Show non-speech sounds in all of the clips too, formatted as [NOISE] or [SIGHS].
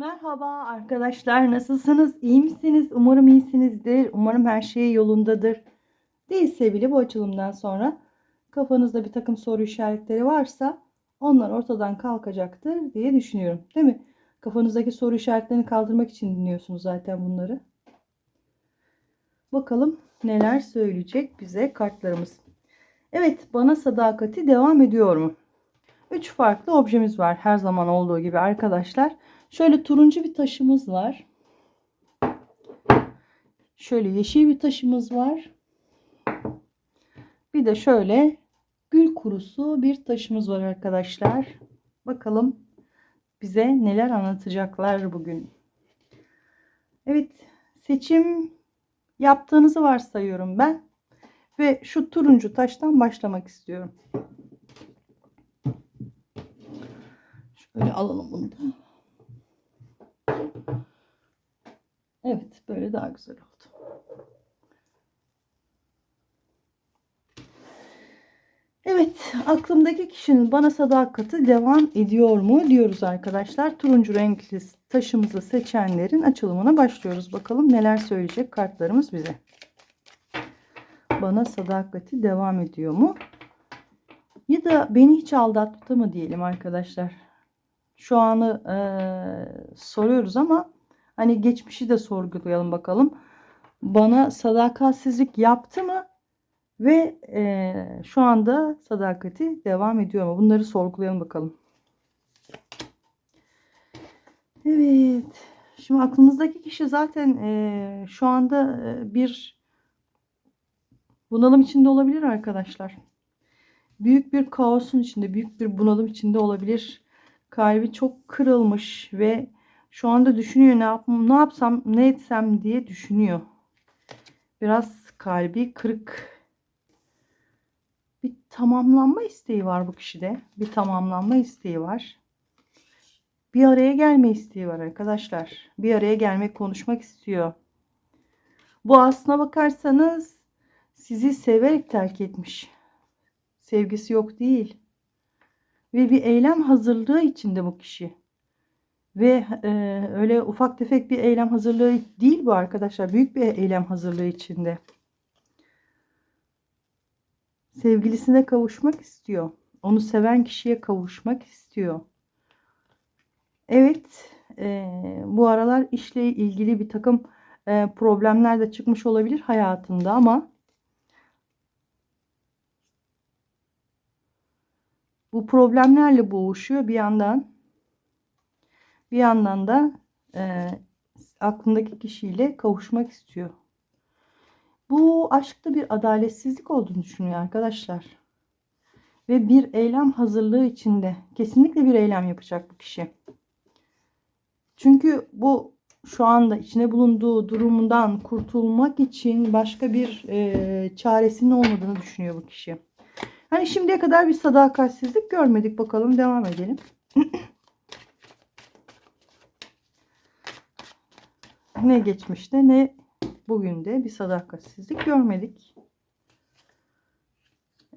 Merhaba arkadaşlar nasılsınız? İyi misiniz? Umarım iyisinizdir. Umarım her şey yolundadır. Değilse bile bu açılımdan sonra kafanızda bir takım soru işaretleri varsa onlar ortadan kalkacaktır diye düşünüyorum. Değil mi? Kafanızdaki soru işaretlerini kaldırmak için dinliyorsunuz zaten bunları. Bakalım neler söyleyecek bize kartlarımız. Evet bana sadakati devam ediyor mu? Üç farklı objemiz var her zaman olduğu gibi arkadaşlar. Şöyle turuncu bir taşımız var. Şöyle yeşil bir taşımız var. Bir de şöyle gül kurusu bir taşımız var arkadaşlar. Bakalım bize neler anlatacaklar bugün. Evet seçim yaptığınızı varsayıyorum ben. Ve şu turuncu taştan başlamak istiyorum. Şöyle alalım bunu da. Evet böyle daha güzel oldu. Evet aklımdaki kişinin bana sadakati devam ediyor mu diyoruz arkadaşlar. Turuncu renkli taşımızı seçenlerin açılımına başlıyoruz. Bakalım neler söyleyecek kartlarımız bize. Bana sadakati devam ediyor mu? Ya da beni hiç aldattı mı diyelim arkadaşlar. Şu anı e, soruyoruz ama Hani geçmişi de sorgulayalım bakalım. Bana sadakatsizlik yaptı mı? Ve e, şu anda sadakati devam ediyor mu? Bunları sorgulayalım bakalım. Evet. Şimdi aklınızdaki kişi zaten e, şu anda e, bir bunalım içinde olabilir arkadaşlar. Büyük bir kaosun içinde, büyük bir bunalım içinde olabilir. Kalbi çok kırılmış ve şu anda düşünüyor ne yap ne yapsam ne etsem diye düşünüyor. Biraz kalbi kırık. Bir tamamlanma isteği var bu kişide. Bir tamamlanma isteği var. Bir araya gelme isteği var arkadaşlar. Bir araya gelmek, konuşmak istiyor. Bu aslına bakarsanız sizi severek terk etmiş. Sevgisi yok değil. Ve bir eylem hazırlığı içinde bu kişi. Ve e, öyle ufak tefek bir eylem hazırlığı değil bu arkadaşlar. Büyük bir eylem hazırlığı içinde. Sevgilisine kavuşmak istiyor. Onu seven kişiye kavuşmak istiyor. Evet, e, bu aralar işle ilgili bir takım e, problemler de çıkmış olabilir hayatında ama bu problemlerle boğuşuyor bir yandan bir yandan da e, aklındaki kişiyle kavuşmak istiyor. Bu aşkta bir adaletsizlik olduğunu düşünüyor arkadaşlar. Ve bir eylem hazırlığı içinde. Kesinlikle bir eylem yapacak bu kişi. Çünkü bu şu anda içine bulunduğu durumundan kurtulmak için başka bir e, çaresinin olmadığını düşünüyor bu kişi. Hani şimdiye kadar bir sadakatsizlik görmedik. Bakalım devam edelim. [CLEARS THROAT] ne geçmişte ne bugün de bir sadakatsizlik görmedik.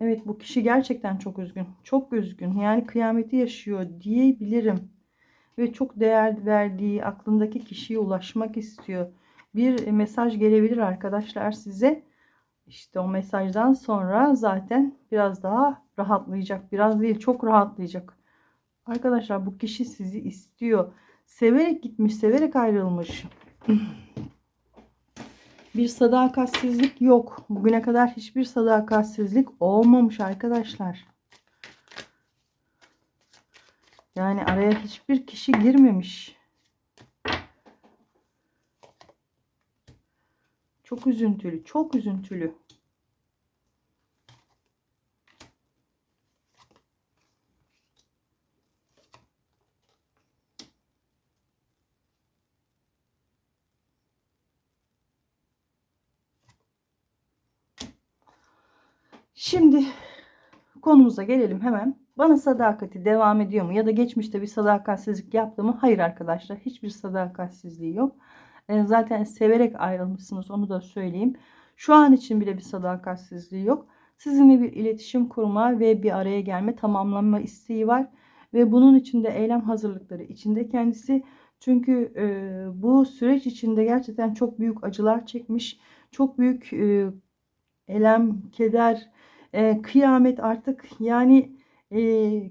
Evet bu kişi gerçekten çok üzgün. Çok üzgün. Yani kıyameti yaşıyor diyebilirim. Ve çok değer verdiği aklındaki kişiye ulaşmak istiyor. Bir mesaj gelebilir arkadaşlar size. İşte o mesajdan sonra zaten biraz daha rahatlayacak. Biraz değil çok rahatlayacak. Arkadaşlar bu kişi sizi istiyor. Severek gitmiş, severek ayrılmış. [CLEARS THROAT] Bir sadakatsizlik yok. Bugüne kadar hiçbir sadakatsizlik olmamış arkadaşlar. Yani araya hiçbir kişi girmemiş. Çok üzüntülü, çok üzüntülü. Şimdi konumuza gelelim hemen. Bana sadakati devam ediyor mu? Ya da geçmişte bir sadakatsizlik yaptı mı? Hayır arkadaşlar. Hiçbir sadakatsizliği yok. E, zaten severek ayrılmışsınız. Onu da söyleyeyim. Şu an için bile bir sadakatsizliği yok. Sizinle bir iletişim kurma ve bir araya gelme, tamamlanma isteği var. Ve bunun içinde eylem hazırlıkları içinde kendisi Çünkü e, bu süreç içinde gerçekten çok büyük acılar çekmiş. Çok büyük e, elem, keder, e, kıyamet artık yani e,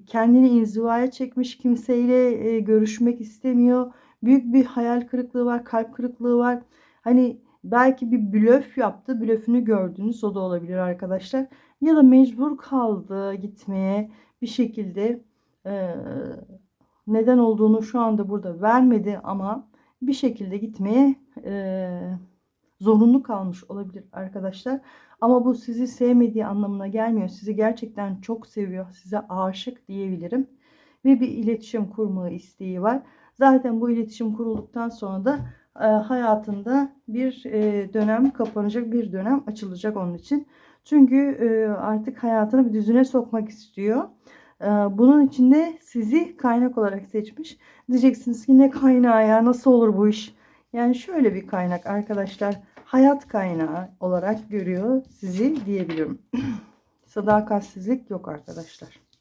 kendini inzivaya çekmiş kimseyle e, görüşmek istemiyor. Büyük bir hayal kırıklığı var, kalp kırıklığı var. Hani belki bir blöf yaptı, blöfünü gördünüz o da olabilir arkadaşlar. Ya da mecbur kaldı gitmeye bir şekilde e, neden olduğunu şu anda burada vermedi ama bir şekilde gitmeye e, zorunlu kalmış olabilir arkadaşlar. Ama bu sizi sevmediği anlamına gelmiyor. Sizi gerçekten çok seviyor. Size aşık diyebilirim. Ve bir iletişim kurma isteği var. Zaten bu iletişim kurulduktan sonra da e, hayatında bir e, dönem kapanacak, bir dönem açılacak onun için. Çünkü e, artık hayatını bir düzene sokmak istiyor. E, bunun için de sizi kaynak olarak seçmiş. Diyeceksiniz ki ne kaynağı ya nasıl olur bu iş? Yani şöyle bir kaynak arkadaşlar hayat kaynağı olarak görüyor sizi diyebilirim. [CLEARS THROAT] Sadakatsizlik yok arkadaşlar.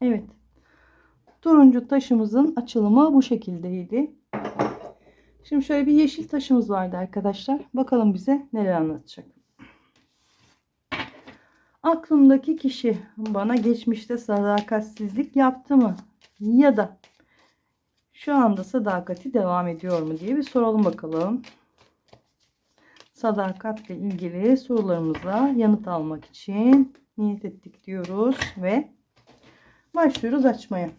Evet. Turuncu taşımızın açılımı bu şekildeydi. Şimdi şöyle bir yeşil taşımız vardı arkadaşlar. Bakalım bize neler anlatacak. Aklımdaki kişi bana geçmişte sadakatsizlik yaptı mı? Ya da şu anda sadakati devam ediyor mu diye bir soralım bakalım. Sadakatle ilgili sorularımıza yanıt almak için niyet ettik diyoruz ve başlıyoruz açmaya.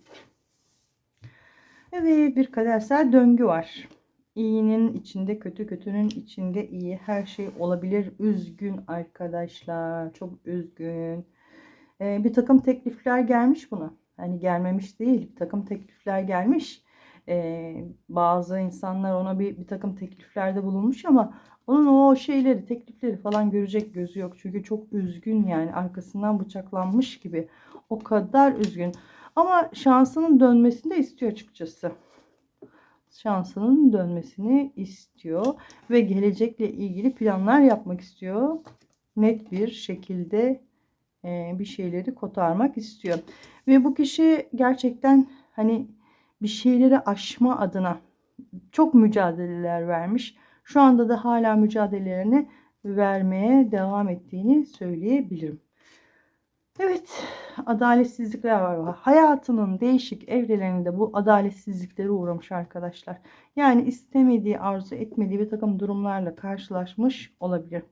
Evet bir kadersel döngü var. İyinin içinde kötü, kötünün içinde iyi. Her şey olabilir. Üzgün arkadaşlar. Çok üzgün. Ee, bir takım teklifler gelmiş buna. Hani gelmemiş değil. Bir takım teklifler gelmiş. Ee, bazı insanlar ona bir, bir takım tekliflerde bulunmuş ama onun o şeyleri, teklifleri falan görecek gözü yok. Çünkü çok üzgün yani. Arkasından bıçaklanmış gibi. O kadar üzgün. Ama şansının dönmesini de istiyor açıkçası şansının dönmesini istiyor ve gelecekle ilgili planlar yapmak istiyor. Net bir şekilde e, bir şeyleri kotarmak istiyor. Ve bu kişi gerçekten hani bir şeyleri aşma adına çok mücadeleler vermiş. Şu anda da hala mücadelelerini vermeye devam ettiğini söyleyebilirim. Evet, adaletsizlikler var. Hayatının değişik evrelerinde bu adaletsizliklere uğramış arkadaşlar. Yani istemediği, arzu etmediği bir takım durumlarla karşılaşmış olabilir.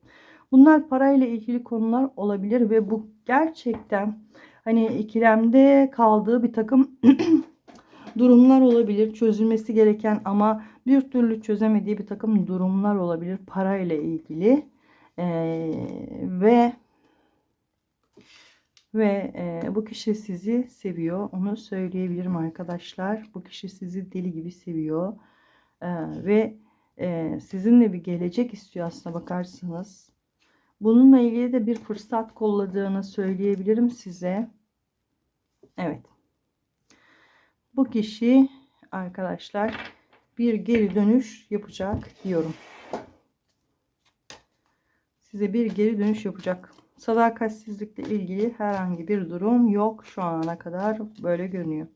Bunlar parayla ilgili konular olabilir ve bu gerçekten hani ikilemde kaldığı bir takım [CLEARS THROAT] durumlar olabilir. Çözülmesi gereken ama bir türlü çözemediği bir takım durumlar olabilir parayla ilgili. Ee, ve ve e, bu kişi sizi seviyor. Onu söyleyebilirim arkadaşlar. Bu kişi sizi deli gibi seviyor. E, ve e, sizinle bir gelecek istiyor aslına bakarsanız. Bununla ilgili de bir fırsat kolladığını söyleyebilirim size. Evet. Bu kişi arkadaşlar bir geri dönüş yapacak diyorum. Size bir geri dönüş yapacak. Sadakatsizlikle ilgili herhangi bir durum yok şu ana kadar böyle görünüyor.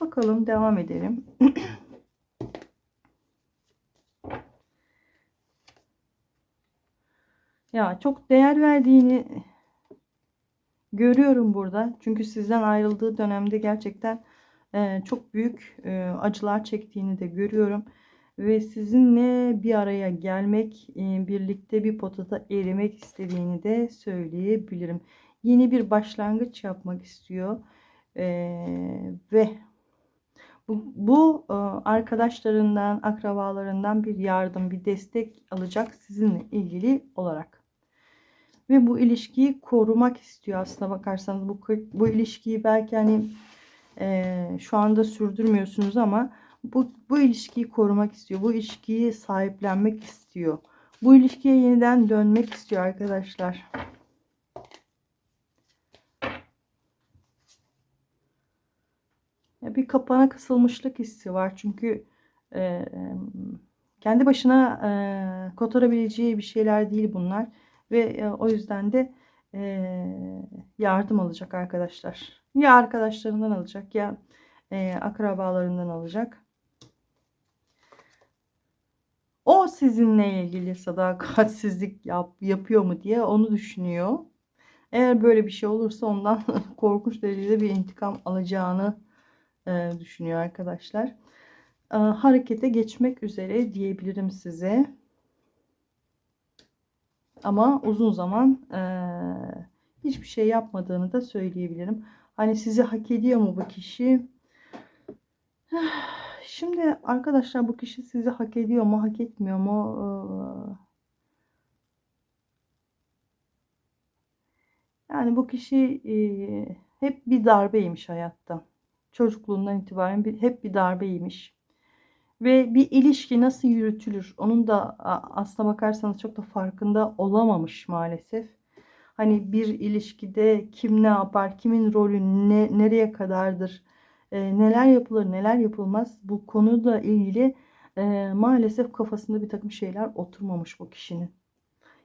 Bakalım devam edelim. [CLEARS THROAT] ya çok değer verdiğini görüyorum burada. Çünkü sizden ayrıldığı dönemde gerçekten e, çok büyük e, acılar çektiğini de görüyorum ve sizinle bir araya gelmek, e, birlikte bir potada erimek istediğini de söyleyebilirim. Yeni bir başlangıç yapmak istiyor ee, ve bu, bu e, arkadaşlarından, akrabalarından bir yardım, bir destek alacak sizinle ilgili olarak. Ve bu ilişkiyi korumak istiyor aslına bakarsanız. Bu, bu ilişkiyi belki hani e, şu anda sürdürmüyorsunuz ama bu, bu ilişkiyi korumak istiyor. Bu ilişkiyi sahiplenmek istiyor. Bu ilişkiye yeniden dönmek istiyor arkadaşlar. Ya bir kapana kısılmışlık hissi var. Çünkü e, kendi başına e, kotarabileceği bir şeyler değil bunlar. Ve e, o yüzden de e, yardım alacak arkadaşlar. Ya arkadaşlarından alacak ya e, akrabalarından alacak. O sizinle ilgili sadakatsizlik yap, yapıyor mu diye onu düşünüyor. Eğer böyle bir şey olursa ondan [LAUGHS] korkunç derecede bir intikam alacağını e, düşünüyor arkadaşlar. E, harekete geçmek üzere diyebilirim size. Ama uzun zaman e, hiçbir şey yapmadığını da söyleyebilirim. Hani sizi hak ediyor mu bu kişi? [SIGHS] Şimdi arkadaşlar bu kişi sizi hak ediyor mu, hak etmiyor mu? Yani bu kişi hep bir darbeymiş hayatta. Çocukluğundan itibaren hep bir darbeymiş. Ve bir ilişki nasıl yürütülür? Onun da aslına bakarsanız çok da farkında olamamış maalesef. Hani bir ilişkide kim ne yapar, kimin rolü ne, nereye kadardır? E, neler yapılır neler yapılmaz bu konuyla ilgili e, maalesef kafasında bir takım şeyler oturmamış bu kişinin.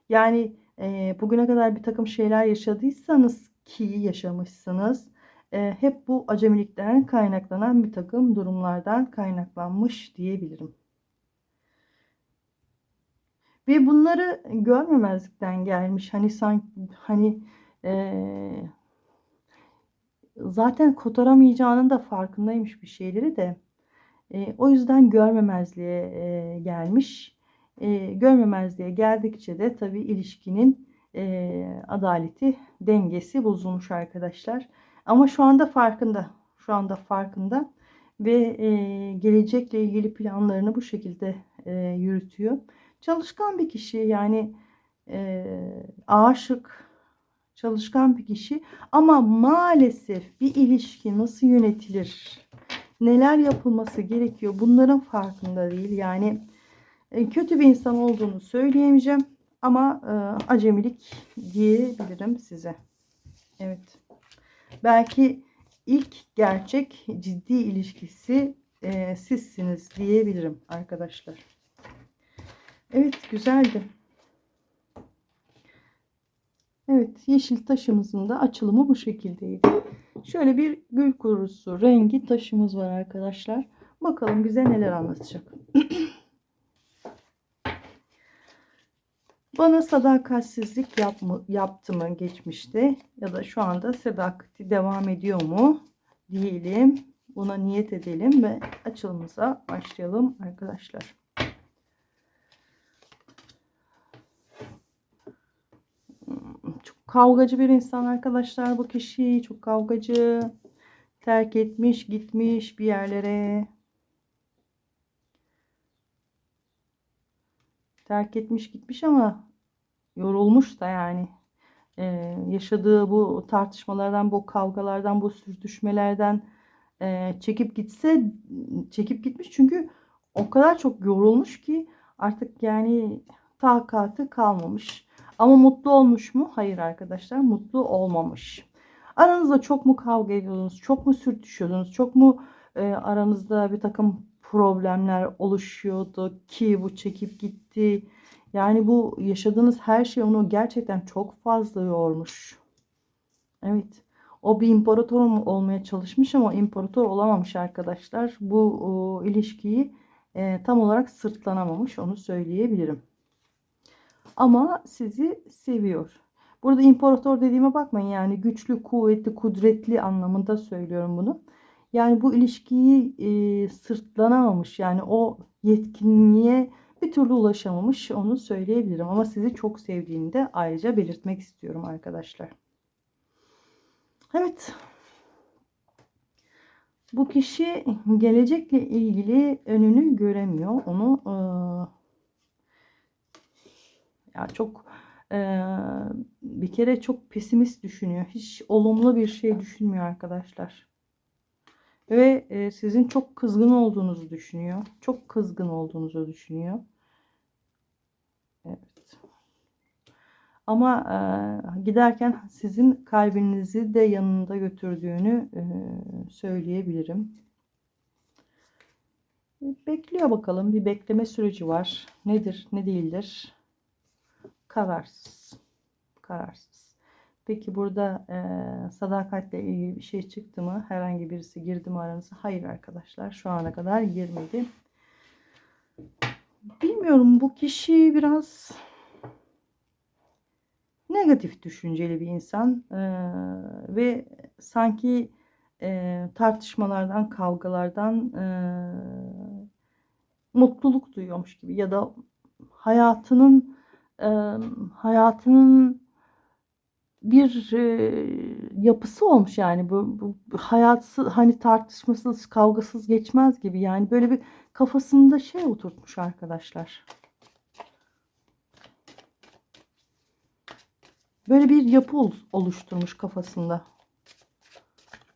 Yani e, bugüne kadar bir takım şeyler yaşadıysanız ki yaşamışsınız e, hep bu acemilikten kaynaklanan bir takım durumlardan kaynaklanmış diyebilirim. Ve bunları görmemezlikten gelmiş. Hani sanki hani e, zaten kotaramayacağının da farkındaymış bir şeyleri de. E, o yüzden görmemezliğe e, gelmiş. E, görmemezliğe geldikçe de tabii ilişkinin e, adaleti, dengesi bozulmuş arkadaşlar. Ama şu anda farkında. Şu anda farkında ve e, gelecekle ilgili planlarını bu şekilde e, yürütüyor. Çalışkan bir kişi yani e, aşık, çalışkan bir kişi ama maalesef bir ilişki nasıl yönetilir? Neler yapılması gerekiyor? Bunların farkında değil. Yani e, kötü bir insan olduğunu söyleyemeyeceğim ama e, acemilik diyebilirim size. Evet. Belki ilk gerçek ciddi ilişkisi e, sizsiniz diyebilirim arkadaşlar. Evet güzeldi. Evet yeşil taşımızın da açılımı bu şekildeydi. Şöyle bir gül kurusu rengi taşımız var arkadaşlar. Bakalım bize neler anlatacak. [CLEARS THROAT] Bana sadakatsizlik yapma, yaptı mı geçmişte ya da şu anda sadakati devam ediyor mu diyelim. Buna niyet edelim ve açılımıza başlayalım arkadaşlar. Çok kavgacı bir insan arkadaşlar bu kişi. Çok kavgacı. Terk etmiş, gitmiş bir yerlere. Terk etmiş, gitmiş ama yorulmuş da yani. Ee, yaşadığı bu tartışmalardan, bu kavgalardan, bu sürtüşmelerden e, çekip gitse çekip gitmiş çünkü o kadar çok yorulmuş ki artık yani takatı kalmamış. Ama mutlu olmuş mu? Hayır arkadaşlar mutlu olmamış. Aranızda çok mu kavga ediyordunuz? Çok mu sürtüşüyordunuz? Çok mu e, aranızda bir takım problemler oluşuyordu ki bu çekip gitti? Yani bu yaşadığınız her şey onu gerçekten çok fazla yormuş. Evet. O bir imparator olmaya çalışmış ama imparator olamamış arkadaşlar. Bu o, ilişkiyi e, tam olarak sırtlanamamış onu söyleyebilirim. Ama sizi seviyor. Burada imparator dediğime bakmayın yani güçlü, kuvvetli, kudretli anlamında söylüyorum bunu. Yani bu ilişkiyi e, sırtlanamamış yani o yetkinliğe bir türlü ulaşamamış onu söyleyebilirim. Ama sizi çok sevdiğini de ayrıca belirtmek istiyorum arkadaşlar. Evet. Bu kişi gelecekle ilgili önünü göremiyor. Onu e, ya çok e, bir kere çok pesimist düşünüyor. Hiç olumlu bir şey düşünmüyor arkadaşlar. Ve e, sizin çok kızgın olduğunuzu düşünüyor. Çok kızgın olduğunuzu düşünüyor. Evet. Ama e, giderken sizin kalbinizi de yanında götürdüğünü e, söyleyebilirim. Bekliyor bakalım. Bir bekleme süreci var. Nedir, ne değildir? Kararsız. Kararsız. Peki burada e, sadakatle ilgili bir şey çıktı mı? Herhangi birisi girdi mi aranıza? Hayır arkadaşlar. Şu ana kadar girmedi. Bilmiyorum bu kişi biraz negatif düşünceli bir insan e, ve sanki e, tartışmalardan, kavgalardan e, mutluluk duyuyormuş gibi ya da hayatının e, hayatının bir e, yapısı olmuş yani bu, bu hayatsı hani tartışmasız kavgasız geçmez gibi yani böyle bir kafasında şey oturtmuş arkadaşlar. Böyle bir yapı ol- oluşturmuş kafasında.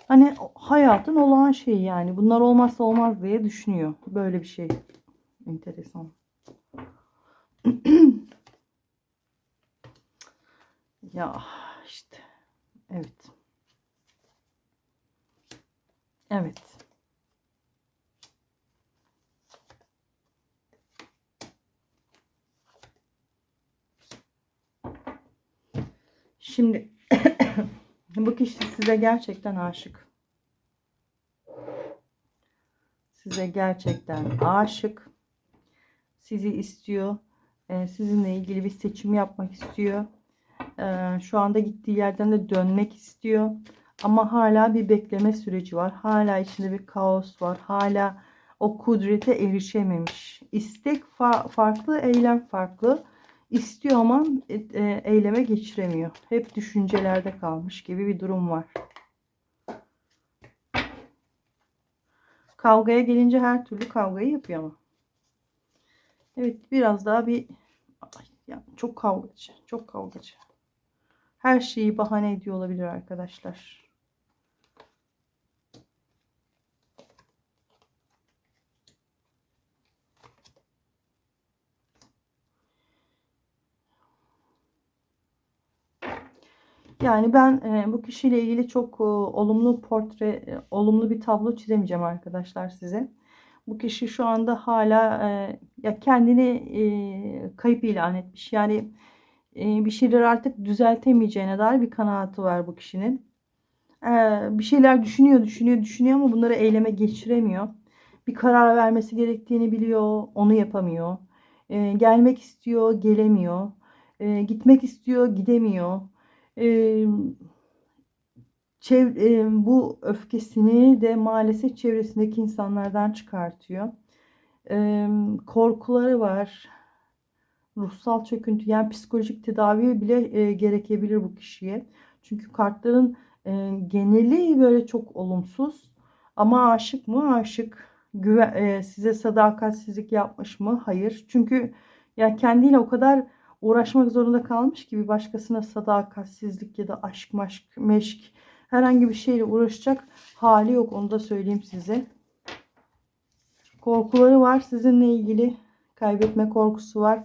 Hani hayatın olağan şeyi yani. Bunlar olmazsa olmaz diye düşünüyor. Böyle bir şey. Enteresan. Ya işte. Evet. Evet. Şimdi [COUGHS] bu kişi size gerçekten aşık. Size gerçekten aşık. Sizi istiyor. Ee, sizinle ilgili bir seçim yapmak istiyor. Ee, şu anda gittiği yerden de dönmek istiyor. Ama hala bir bekleme süreci var. Hala içinde bir kaos var. Hala o kudrete erişememiş. İstek fa- farklı, eylem farklı. İstiyor ama e, e, eyleme geçiremiyor. Hep düşüncelerde kalmış gibi bir durum var. Kavgaya gelince her türlü kavgayı yapıyor ama. Evet biraz daha bir Ay, ya çok kavgacı. Çok kavgacı. Her şeyi bahane ediyor olabilir arkadaşlar. Yani ben e, bu kişiyle ilgili çok e, olumlu portre, e, olumlu bir tablo çizemeyeceğim arkadaşlar size. Bu kişi şu anda hala e, ya kendini e, kayıp ilan etmiş. Yani bir şeyler artık düzeltemeyeceğine dair bir kanaati var bu kişinin. E, bir şeyler düşünüyor, düşünüyor, düşünüyor ama bunları eyleme geçiremiyor. Bir karar vermesi gerektiğini biliyor, onu yapamıyor. E, gelmek istiyor, gelemiyor. E, gitmek istiyor, gidemiyor. E, e, bu öfkesini de maalesef çevresindeki insanlardan çıkartıyor. E, korkuları var. Ruhsal çöküntü yani psikolojik tedavi bile e, gerekebilir bu kişiye. Çünkü kartların e, geneli böyle çok olumsuz. Ama aşık mı? Aşık. Güve, e, size sadakatsizlik yapmış mı? Hayır. Çünkü ya kendiyle o kadar uğraşmak zorunda kalmış ki bir başkasına sadakatsizlik ya da aşk maşk meşk herhangi bir şeyle uğraşacak hali yok. Onu da söyleyeyim size. Korkuları var sizinle ilgili. Kaybetme korkusu var.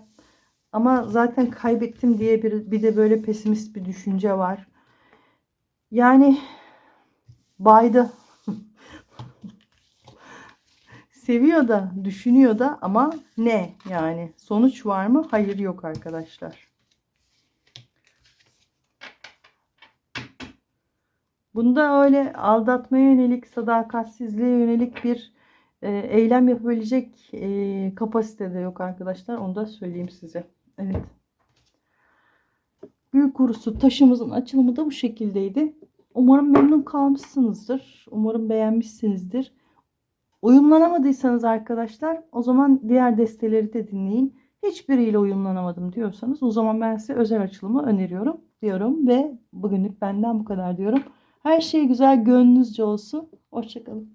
Ama zaten kaybettim diye bir, bir de böyle pesimist bir düşünce var. Yani baydı. [LAUGHS] Seviyor da, düşünüyor da ama ne yani? Sonuç var mı? Hayır yok arkadaşlar. Bunda öyle aldatmaya yönelik, sadakatsizliğe yönelik bir e, eylem yapabilecek e, kapasitede yok arkadaşlar. Onu da söyleyeyim size. Evet. Büyük kurusu taşımızın açılımı da bu şekildeydi. Umarım memnun kalmışsınızdır. Umarım beğenmişsinizdir. Uyumlanamadıysanız arkadaşlar o zaman diğer desteleri de dinleyin. Hiçbiriyle uyumlanamadım diyorsanız o zaman ben size özel açılımı öneriyorum diyorum ve bugünlük benden bu kadar diyorum. Her şey güzel gönlünüzce olsun. Hoşçakalın.